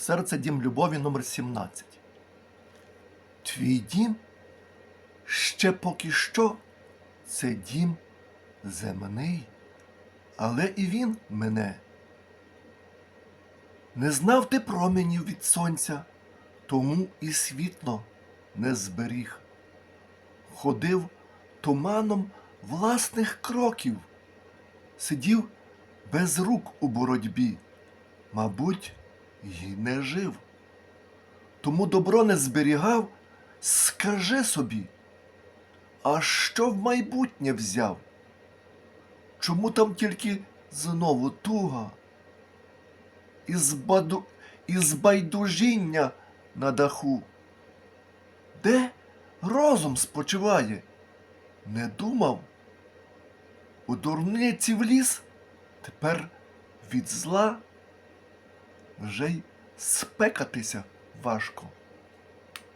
Серце дім любові номер 17 Твій дім ще поки що це дім земний, але і він мене. Не знав ти променів від сонця, тому і світло не зберіг. Ходив туманом власних кроків, сидів без рук у боротьбі, мабуть, й не жив. Тому добро не зберігав, скажи собі, а що в майбутнє взяв? Чому там тільки знову туга? Із, баду... із на даху? Де розум спочиває? Не думав? У дурниці вліз, тепер від зла вже й спекатися важко.